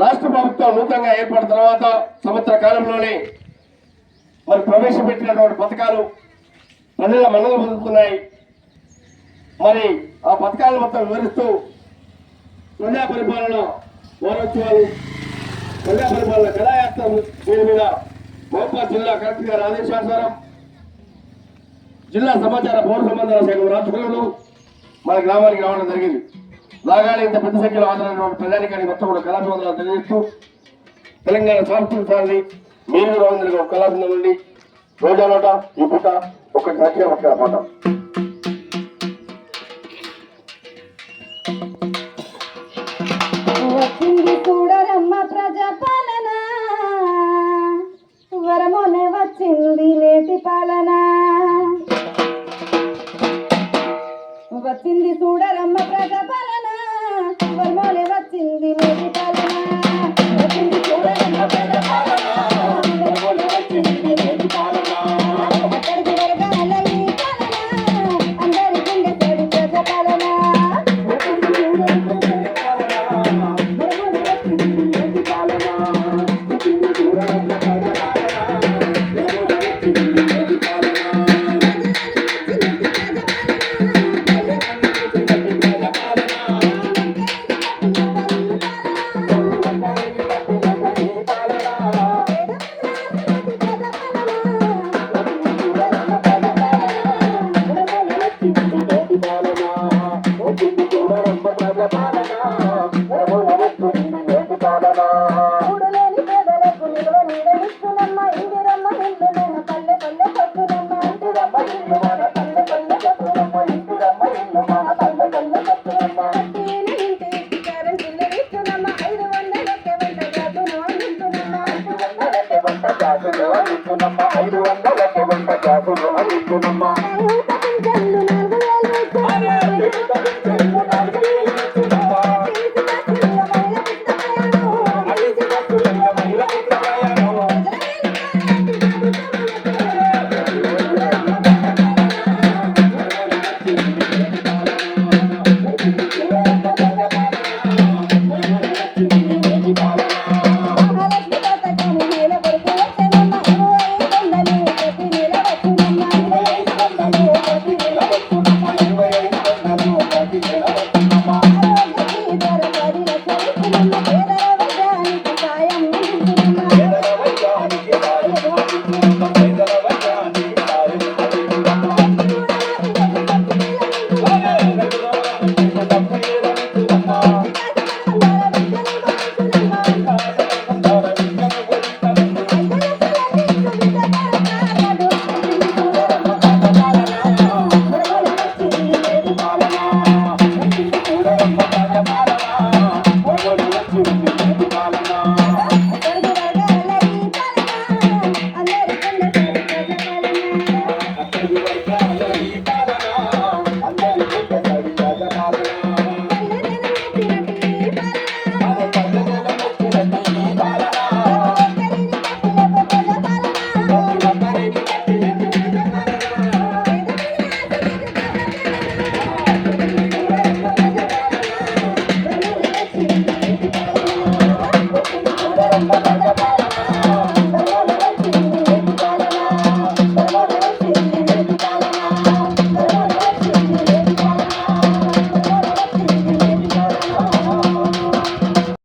రాష్ట్ర ప్రభుత్వం నూతనంగా ఏర్పడిన తర్వాత సంవత్సర కాలంలోనే మరి ప్రవేశపెట్టినటువంటి పథకాలు ప్రజల మన్నలు పొందుతున్నాయి. మరి ఆ పథకాలను మొత్తం వివరిస్తూ ప్రజా పరిపాలన వారోత్సవాలు ప్రజా పరిపాలన కళాయాత్ర దీని మీద మహబూబాద్ జిల్లా కలెక్టర్ గారి ఆదేశానుసారం జిల్లా సమాచార పౌర సంబంధాల శాఖ రాష్ట్రంలో మన గ్రామానికి రావడం జరిగింది. రాగానే ఇంత పెద్ద సంఖ్యలో హాజరైనటువంటి ప్రజానికానికి మొత్తం కూడా కళాభివందనాలు తెలియజేస్తూ తెలంగాణ సాంస్కృతికాన్ని మీరు రావందరికి ఒక కళాబృందం నుండి రోజా నోట ఈ పూట ఒక సంఖ్య ఒక పాట వచ్చింది చూడరమ్మ ప్రజాపాలన. వరమోనే వచ్చింది నేటి పాలన. కూడలేని పేదలకు నిలువ నీడనిస్తున్నమ్మ ఇందిరమ్మ ఇల్లులోన పల్లె పల్లె కొట్టునమ్మ ఇందిరమ్మ ఇల్లులోన పల్లె పల్లె కొట్టునమ్మ ఇందిరమ్మ ఇల్లులోన పల్లె పల్లె కొట్టునమ్మ కట్టిన ఇంటికి కరెంట్ బిల్లు ఇస్తున్నమ్మ ఐదు వందలకే వంట గ్యాసును అందిస్తున్నమ్మ ఐదు వందలకే వంట గ్యాసును అందిస్తున్నమ్మ ఐదు వందలకే వంట గ్యాసును అందిస్తున్నమ్మ